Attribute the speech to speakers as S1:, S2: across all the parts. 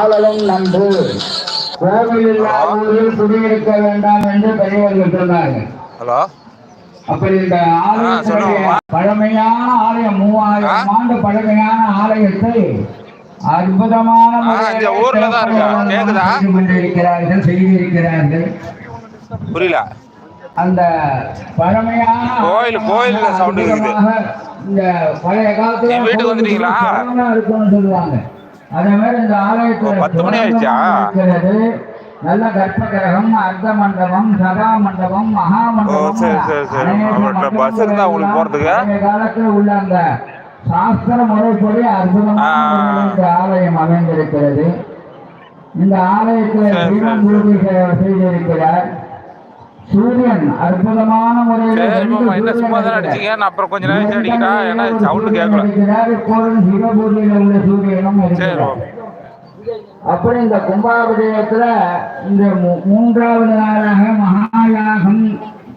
S1: ஆளலும் நன்று கோவில் இல்லாத ஊரில் குடியிருக்க வேண்டாம் என்று பெரியவர்கள் சொன்னார்கள்
S2: ஹலோ?
S1: அப்படி இந்த
S2: சொல்லுங்கம்மா.
S1: பழமையான ஆலயம் மூவாயிரம்? ஆண்டு பழமையான ஆலயத்தை அற்புதமான கொண்டிருக்கிறார்கள் செய்திருக்கிறார்கள்.
S2: புரியல.
S1: அந்த பழமையான
S2: கோயில், கேக்குது.
S1: அற்புதமாக இந்த பழைய காலத்துல
S2: வீட்டுக்கு வந்துட்டீங்களா?
S1: இருக்கும்னு சொல்லுவாங்க. அதே மாதிரி இந்த ஆலயத்துல நல்ல கர்ப்பகிரகம் அர்த்த மண்டபம் சபா மண்டபம் மகா மண்டபம்
S2: பஸ் இருந்தா உங்களுக்கு
S1: மண்டபங்கள்
S2: போறதுக்கு?
S1: பழைய காலத்துல உள்ள அந்த சாஸ்திர முறைப்படி அற்புதமான ஆலயம் அமைந்திருக்கிறது. இந்த ஆலயத்தில் செய்திருக்கிறார். சூரியன் அற்புதமான முறையில்
S2: சும்மா தானே அடிச்சீங்க நான் அப்புறம் கொஞ்ச நேரம் ஏன்னா சவுண்டு கேட்கல.
S1: உள்ள சூரியனும் இந்த கும்பாபிஷேகத்துல இந்த மூன்றாவது நாளாக மகாயாகம்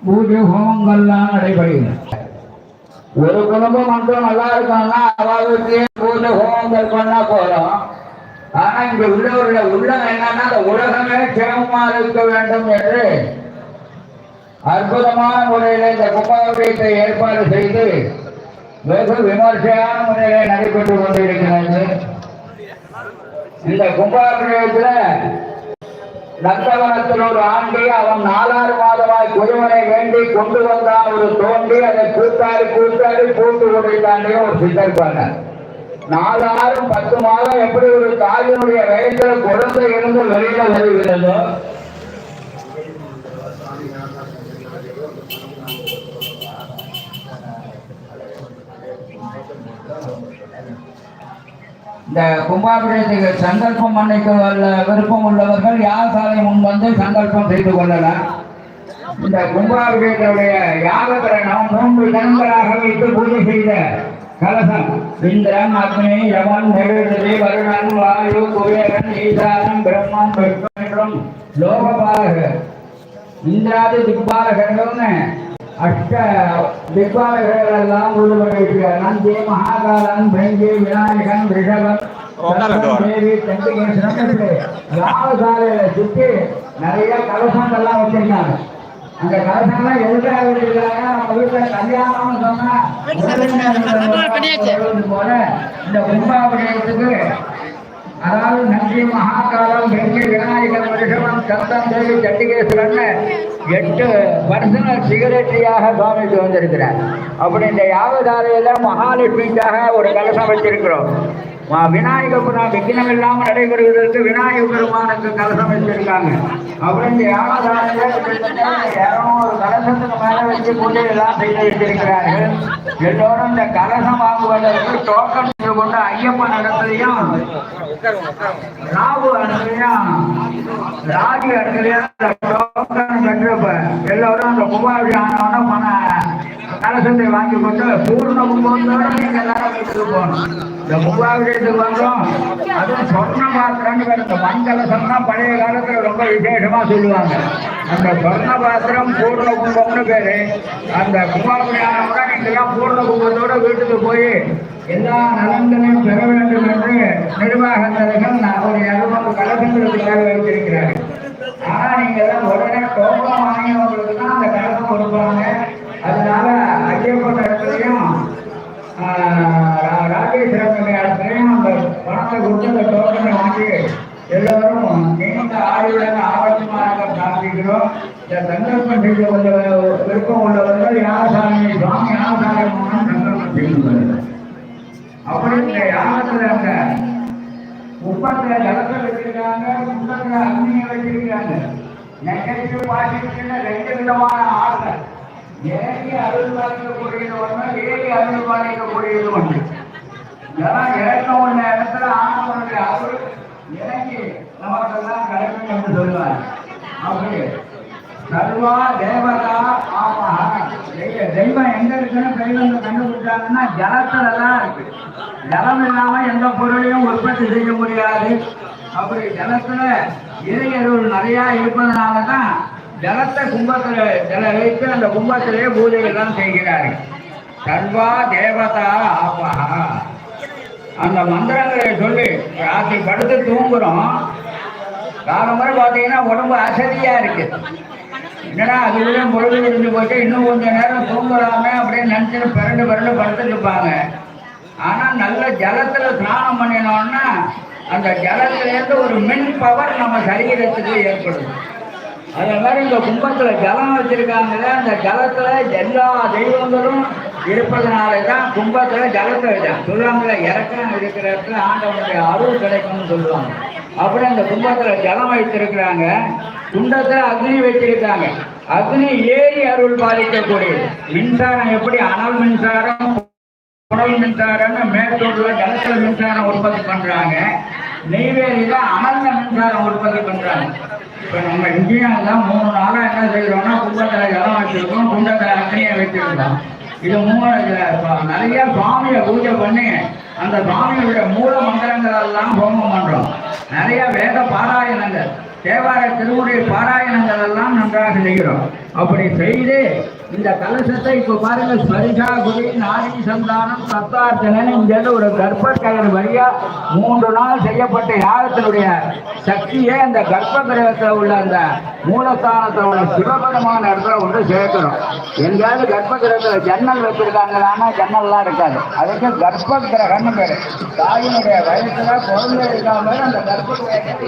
S1: பூஜை ஹோமங்கள்லாம் நடைபெறுகிறது. ஒரு குடும்பம் மட்டும் நல்லா இருக்கணும்னா அவருக்கு பூஜை ஹோமங்கள் பண்ணா போதும். ஆனா இங்க உள்ளவருடைய உள்ளம் என்னன்னா அந்த உலகமே சேமமா இருக்க வேண்டும் என்று அற்புதமான முறையில் இந்த கும்பாபிஷேகத்தை ஏற்பாடு செய்து வெகு விமர்சையான முறையில் நடைபெற்று கொண்டிருக்கிறது. இந்த கும்பாபிஷேகத்தில் நந்தவனத்தில் ஒரு ஆண்டி அவன் நாலாறு மாதமாய் குருவனை வேண்டி கொண்டு வந்தான் ஒரு தோண்டி அதை கூத்தாடி கூத்தாடி பூட்டு கொண்டிருந்தாண்டே ஒரு சித்தர் பண்ணார் நாலு பத்து மாதம் எப்படி ஒரு தாயினுடைய வயதில் குழந்தை இருந்து வெளியில வருகிறதோ இந்த கும்பாபிஷேகத்துக்கு சங்கல்பம் பண்ணிக்க வல்ல விருப்பம் உள்ளவர்கள் யார் சாலை முன் வந்து சங்கல்பம் செய்து கொள்ளலாம்? இந்த கும்பாபிஷேகத்துடைய யாககரணம் மூன்று தினங்களாக வைத்து பூஜை செய்த கலசம். இந்திரன் அக்னி யமன் நெடுதி வருணன் வாயு குபேரன் ஈசானம் பிரம்மன் வெப்பம் என்றும் லோகபாலகர். இந்திராதி திக்பாலகர்கள்னு அஷ்ட திக்பாலகர்கள் எல்லாம் உருவகிக்கிறார் நந்தி மகாகாலன் பிரங்கி விநாயகன் ரிஷபன். தேவி சண்டிகேஸ்வரன் இப்படி யாகசாலையில சுத்தி நிறைய கலசங்கள்லாம் வச்சிருக்காங்க. அந்த கலசங்கள்லாம் எதுக்காக வச்சிருக்காங்க நம்ம வீட்டுல கல்யாணம்னு சொன்னா போல இந்த கும்பாபிஷேகத்துக்கு அதாவது நந்தி மகாகாலம் வெங்கி விநாயகர் வருஷம் சந்தம் தேவி சண்டிகேஸ்வரன் எட்டு பர்சனல் சிகரெட்டரியாக சுவாமிக்கு வந்திருக்கிறார். அப்படி இந்த யாவதாரையில மகாலட்சுமிக்காக ஒரு கலசம் வச்சிருக்கிறோம். மா- விநாயக புரம் விக்னம் இல்லாமல் நடைபெறுவதற்கு விநாயக பெருமானுக்கு கலசம் வச்சிருக்காங்க. அப்புறம் இந்த யாவதாரையில கிட்டத்தட்ட கலசத்துக்கு மேல வச்சு பூஜை எல்லாம் செய்து வச்சிருக்கிறார்கள். எல்லோரும் இந்த கலசம் வாங்குவதற்கு டோக்கன் கொண்டு ஐயப்பன் இடத்துலையும் ராகு இடத்துலையும் ராகி இடத்துலையும் இந்த டோக்கன் பெற்று இப்ப அந்த கும்பாபி ஆனவன பண கலசத்தை வாங்கி கொண்டு பூர்ண கும்பத்தோட நீங்க எல்லாரும் வீட்டுக்கு போகணும். இந்த கும்பாபிஷேகத்துக்கு வந்தோம். அதுவும் சொர்ண பாத்திரம்னு பேர். இந்த மண் கலசம்னா பழைய காலத்துல ரொம்ப விசேஷமா சொல்லுவாங்க. அந்த சொர்ண பாத்திரம் பூர்ண கும்பம்னு பேரு. அந்த கும்பாபிஷேகத்தோட நீங்க பூர்ண கும்பத்தோட வீட்டுக்கு போய் எல்லா நலன்களையும் பெற வேண்டும் என்று நிர்வாக நிர்வாகத்தர்கள் நான் ஒரு இரநூறு கலசங்களுக்காக வைத்திருக்கிறார்கள். ஆனா நீங்க உடனே டோக்கன் வாங்கினவங்களுக்கு தான் அந்த கலசம் கொடுப்பாங்க. அதனால ஐயப்பன் இடத்துலையும் ராஜேஸ்வரன் இடத்துலையும் அந்த பணத்தை கொடுத்து அந்த டோக்கனை வாங்கி எல்லோரும் நீண்ட ஆயுடன் ஆரோக்கியமாக பிரார்த்திக்கிறோம். இந்த சங்கல்பம் செய்து கொள்ள விருப்பம் உள்ளவர்கள் யாசாமி சுவாமி யாசாமி மூலம் சங்கல்பம் செய்து கொள்ளுங்கள் அப்படி இந்த யாகத்துல அந்த உப்பத்துல ஜலத்தை வச்சிருக்காங்க குண்டத்துல அக்னியை வச்சிருக்காங்க. நெகட்டிவ் பாசிட்டிவ்னு ரெண்டு விதமான ஆளுங்க ஏழை அருள் பாதிக்கக்கூடியது ஒன்று ஏறி அருள் பாதிக்கக்கூடியது ஒன்று ஏன்னா ஏற்ற ஒண்ணு இடத்துல ஆனவனுடைய அருள் இறங்கி நமக்கெல்லாம் கிடைக்கும் என்று சொல்லுவார் அப்படி சர்வா தேவதா ஆமா. தெய்வம் எங்க இருக்குன்னு தெய்வம் கண்டுபிடிச்சாங்கன்னா ஜலத்துல தான் இருக்கு. ஜலம் இல்லாம எந்த பொருளையும் உற்பத்தி செய்ய முடியாது. அப்படி ஜலத்துல இறையருள் நிறைய இருப்பதனால தான் ஜலத்தை கும்பத்துல ஜல வைத்து அந்த கும்பத்திலேயே பூஜை எல்லாம் செய்கிறார்கள். சர்வா தேவதா ஆபா அந்த மந்திரங்களை சொல்லி ராத்திரி படுத்து தூங்குறோம். காலமுறை பார்த்தீங்கன்னா உடம்பு அசதியா இருக்கு. என்னடா அதுக்குள்ளே பொழுது விரிஞ்சு போச்சு இன்னும் கொஞ்சம் நேரம் தூங்கலாமே அப்படின்னு நினச்சிட்டு பிறண்டு பிறண்டு படுத்துட்டு இருப்பாங்க. ஆனால் நல்ல ஜலத்தில் ஸ்நானம் பண்ணினோம்னா அந்த ஜலத்திலேருந்து ஒரு மின் பவர் நம்ம சரீரத்துக்கு ஏற்படுது அதே மாதிரி இந்த கும்பத்தில் ஜலம் வச்சிருக்காங்கல்ல அந்த ஜலத்தில் எல்லா தெய்வங்களும் இருப்பதனால தான் கும்பத்தில் ஜலத்தை வச்சாங்க சொல்லுவாங்கல்ல இறக்கம் இருக்கிற இடத்துல ஆண்டவனுடைய அருள் கிடைக்கும்னு சொல்லுவாங்க. அப்படி அந்த கும்பத்தில் ஜலம் வைத்திருக்கிறாங்க. குண்டத்தில் அக்னி வச்சிருக்காங்க. அக்னி ஏறி அருள் பாதிக்கக்கூடியது மின்சாரம் எப்படி? அனல் மின்சாரம் உணவு மின்சாரம்னு மேட்டூர்ல ஜலத்தில் மின்சாரம் உற்பத்தி பண்றாங்க. நெய்வேலியில அனல் மின்சாரம் உற்பத்தி பண்றாங்க. இப்போ நம்ம இந்தியாவில் மூணு நாளாக என்ன செய்கிறோம்னா கும்பத்துல ஜலம் வச்சுருக்கோம் குண்டத்துல அக்னியை வச்சுருக்கோம். இது மூணு நிறைய சுவாமியை பூஜை பண்ணி அந்த சுவாமியோட மூல மந்திரங்கள் எல்லாம் ஹோமம் பண்ணுறோம் நிறைய வேத பாராயணங்கள் தேவார திருவுடைய பாராயணங்கள் எல்லாம் நன்றாக செய்கிறோம். அப்படி செய்து இந்த கலசத்தை இப்போ பாருங்க ஸ்பரிசா குடி நாடி சந்தானம் சத்தார்த்தனன் இங்கிருந்து ஒரு கர்ப்பக்கலன் வழியா மூன்று நாள் செய்யப்பட்ட யாகத்தினுடைய சக்தியே அந்த கர்ப்ப கிரகத்தில் உள்ள அந்த மூலஸ்தானத்தில் உள்ள சிவபெருமான இடத்துல கொண்டு சேர்க்கணும். எங்கேயாவது கர்ப்ப கிரகத்தில் ஜன்னல் வச்சிருக்காங்களான்னா ஜன்னல்லாம் இருக்காது. அதுக்கு கர்ப்ப கிரகம்னு பேரு. தாயினுடைய வயசுல குழந்தை இருக்காம அந்த கர்ப்ப கிரகத்தை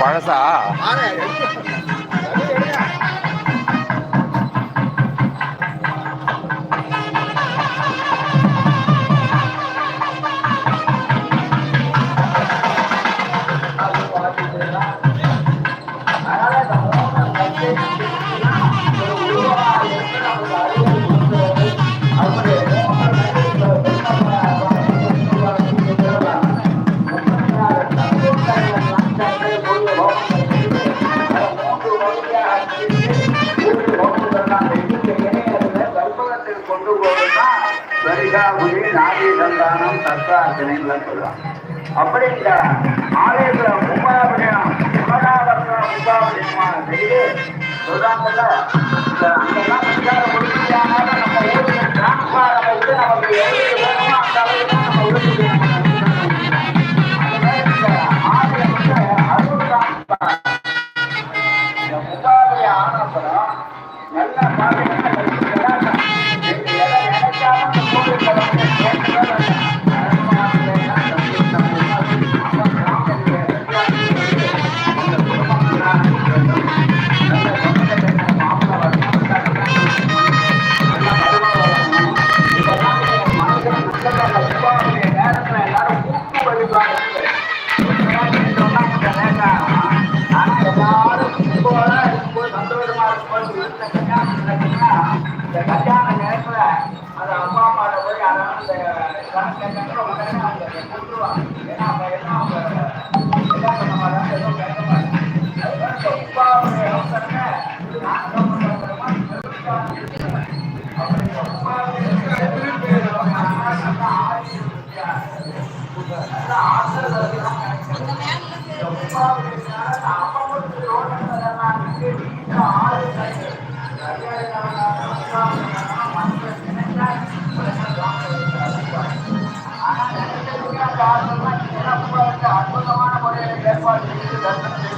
S2: பழசா
S1: சொல்றாங்கல்ல? இந்த அங்கெல்லாம் மின்சாரம் கொடுத்துட்டாங்க நம்ம ஊருக்கு டிரான்ஸ்பாரம் வந்து நமக்கு எவ்வளவு வேணுமோ அந்த அளவுக்கு தான் நம்ம ஊருக்கு அந்த மாதிரி இந்த அந்த இதெல்லாம்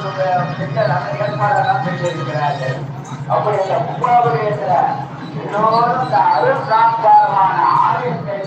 S1: அந்த ஏற்பாடெல்லாம் அப்படி இந்த அருள் ஆலயத்தை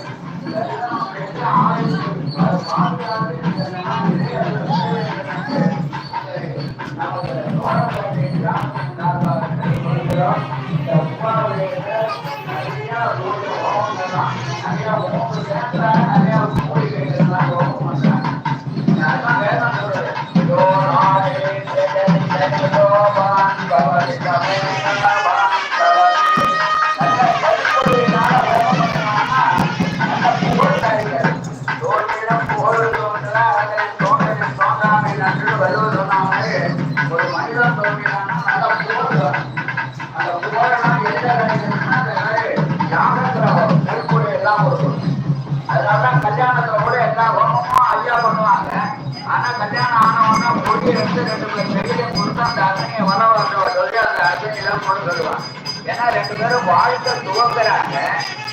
S1: அக்னியெல்லாம் போட சொல்லுவாங்க ஏன்னா ரெண்டு பேரும் வாழ்க்கை துவங்குறாங்க.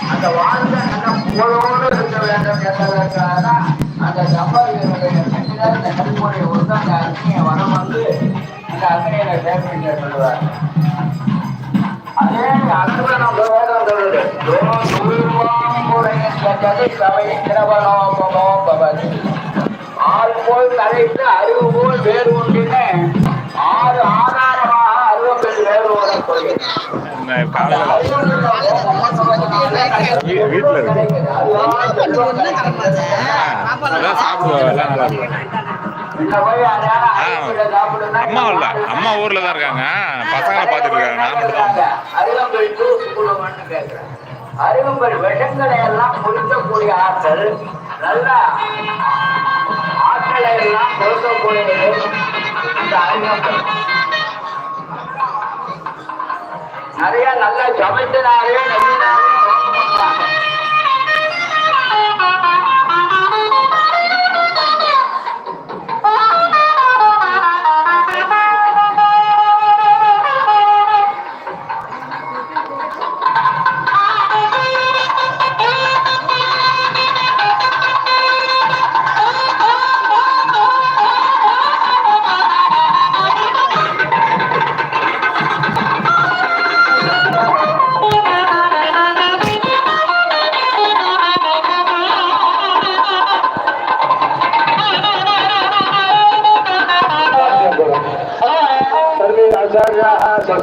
S1: அந்த வாழ்க்கை நல்ல புகழோடு இருக்க வேண்டும் என்பதற்காக அந்த தம்பதிகளுடைய கையில இந்த நெருப்புடைய கொடுத்து அந்த அக்னியை வர வந்து அந்த அக்னியில சேர்த்து சொல்லுவாங்க. அதே அதுல நம்ம வேதம் சொல்லுது ஆள் போல் தலைத்து அறிவு போல் வேறு ஒன்றினே ஆறு ஆறு அறுபத்தெட்டு வேறு ஒரு கொள்கை
S2: என்ன காலையில் வீ- வீட்டுல இருக்கு. அம்மா இல்ல. அம்மா ஊர்ல தான் இருக்காங்க. பசங்களை பார்த்துட்டு இருக்காங்க. நான் மட்டும் தான்
S1: அருகம்புல் விஷங்களை எல்லாம் குடிக்கக்கூடிய ஆற்றல் நல்ல ஆற்றலை எல்லாம் கொடுக்கக்கூடியது இந்த அருகம்புல் நிறைய நல்லா சமைச்சனாரே நம்பினாரே.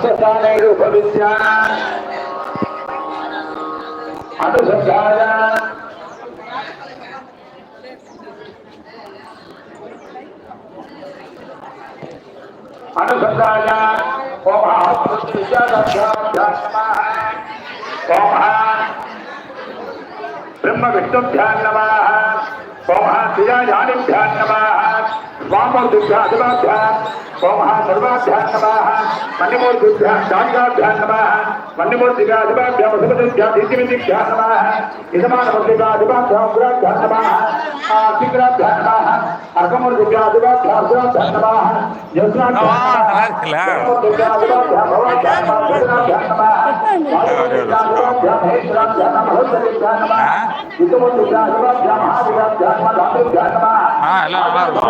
S1: అనుసంధానే రూప విద్య అనుసంధాన అనుసంధాన బ్రహ్మ విష్ణుభ్యాన్నమా పౌహా శిరాజానిభ్యాన్నమా वामोद्भ्यादवाभ्याः सोमः सर्वाभ्याः नमः मन्यमूर्तिभ्याः दानिकाभ्याः नमः मन्यमूर्तिकाधिपाभ्याः वसुपतिभ्याः दीर्घमितिभ्याः नमः यजमानमूर्तिकाधिपाभ्याः उग्राभ्याः नमः आर्थिकराभ्याः नमः अर्कमूर्तिकाधिपाभ्याः उग्राभ्याः नमः
S2: हाँ ला ला